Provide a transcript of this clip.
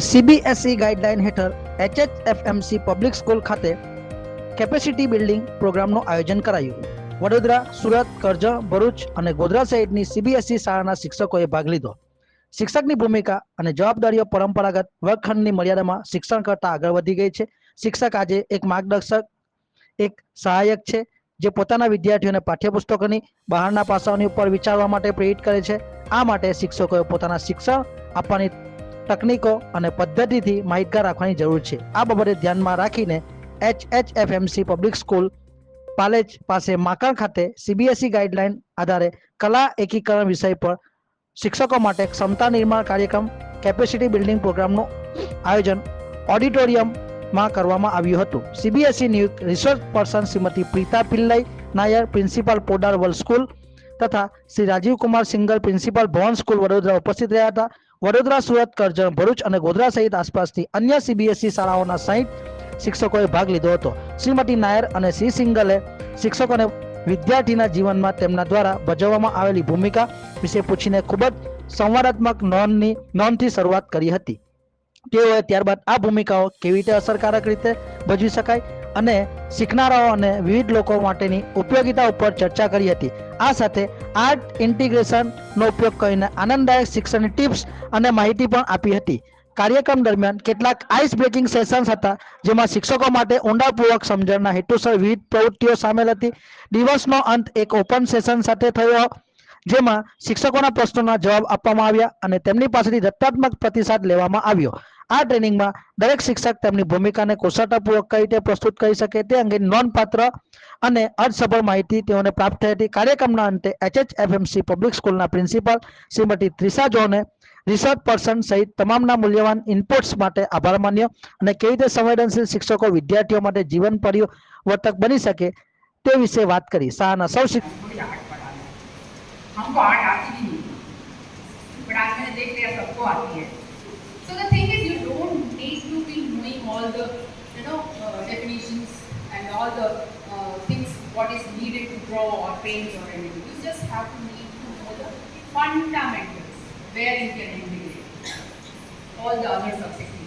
CBSE guideline E હેઠળ HHFMC public school ખાતે capacity building પ્રોગ્રામનું આયોજન કરાયું. વડોદરા, સુરત, કરજણ, ભરૂચ અને ગોધરા સહિતની સીબીએસઈ શાળાના શિક્ષકોએ ભાગ લીધો. શિક્ષકની ભૂમિકા અને જવાબદારીઓ પરંપરાગત વર્ગખંડની મર્યાદામાં શિક્ષણ કરતાં આગળ વધી ગઈ છે. શિક્ષક આજે એક માર્ગદર્શક, એક સહાયક છે, જે પોતાના વિદ્યાર્થીઓને પાઠ્યપુસ્તકોની બહારના પાસાઓની ઉપર વિચારવા માટે પ્રેરિત કરે છે. આ માટે શિક્ષકોએ પોતાના શિક્ષણ આપવાની તકનીકો અને પદ્ધતિથી માહિતગાર રાખવાની જરૂર છે. આ બાબતે ધ્યાનમાં રાખીને H H F MC public school Palej પાસે માકણ ખાતે સીબીએસઈ ગાઈડલાઈન આધારે કલા એકીકરણ વિષય પર શિક્ષકો માટે ક્ષમતા નિર્માણ કાર્યક્રમ, કેપેસિટી બિલ્ડિંગ પ્રોગ્રામનું આયોજન ઓડિટોરિયમમાં કરવામાં આવ્યું હતું. સીબીએસઈ નિયુક્ત research person Shrimati Preeta Pillai Nair principal Podar world school તથા શ્રી રાજીવ કુમાર સિંગલ પ્રિન્સિપાલ ભવન સ્કૂલ વડોદરા ઉપસ્થિત રહ્યા હતા. વડોદરા સુરત, કરજણ, ભરૂચ અને ગોધરા સહિત આસપાસથી અન્ય સીબીએસઈ શાળાઓના સાહીઠ શિક્ષકોએ ભાગ લીધો હતો. શ્રીમતી નાયર અને શ્રી સિંગલે શિક્ષકોને વિદ્યાર્થીના જીવનમાં તેમના દ્વારા ભજવવામાં આવેલી ભૂમિકા વિશે પૂછીને ખૂબ જ સંવાદાત્મક નોંધની, નોંધથી શરૂઆત કરી હતી. તેઓએ ત્યારબાદ આ ભૂમિકાઓ કેવી રીતે અસરકારક રીતે ભજવી શકાય? અને શીખનારાઓ અને વિવિધ લોકો માટેની ઉપયોગિતા ઉપર ચર્ચા કરી હતી. આ સાથે આર્ટ ઇન્ટિગ્રેશનનો ઉપયોગ કરીને આનંદદાયક શિક્ષણની ટિપ્સ અને માહિતી પણ આપી હતી. કાર્યક્રમ દરમિયાન કેટલાક આઈસ બ્રેકિંગ સેશન્સ હતા, જેમાં શિક્ષકો માટે ઊંડાપૂર્વક સમજણના હેતુસર વિવિધ પ્રવૃત્તિઓ સામેલ હતી. દિવસનો અંત એક ઓપન સેશન સાથે થયો, જેમાં શિક્ષકોના પ્રશ્નોના જવાબ આપવામાં આવ્યા અને તેમની પાસેથી દત્તાત્મક પ્રતિસાદ લેવામાં આવ્યો. આ ટ્રેનિંગમાં દરેક શિક્ષક તેમની ભૂમિકાને કુશળતાપૂર્વક કઈ રીતે પ્રસ્તુત કરી શકે તે અંગે નોંધપાત્ર અને અર્થસભર માહિતી તેઓને પ્રાપ્ત થઈ હતી કાર્યક્રમના અંતે એચએચએફએમસી પબ્લિક સ્કૂલના પ્રિન્સિપાલ શ્રીમતી ત્રિષા જોને રિસર્ચ પર્સન સહિત તમામના મૂલ્યવાન ઇનપુટ્સ માટે આભાર માન્યો અને કેવી રીતે સંવેદનશીલ શિક્ષકો વિદ્યાર્થીઓ માટે જીવન પરિવર્તક બની શકે તે વિશે વાત કરી શાળાના સૌ શિક્ષક थोड़ी आर्ट पढ़ानी हमको आर्ट आती भी नहीं बट आज मैंने देख लिया सबको आती है The, you know, uh, definitions and all the uh, things what is needed to draw or paint or anything. You just have to need to know the fundamentals where you can integrate all the other subjects.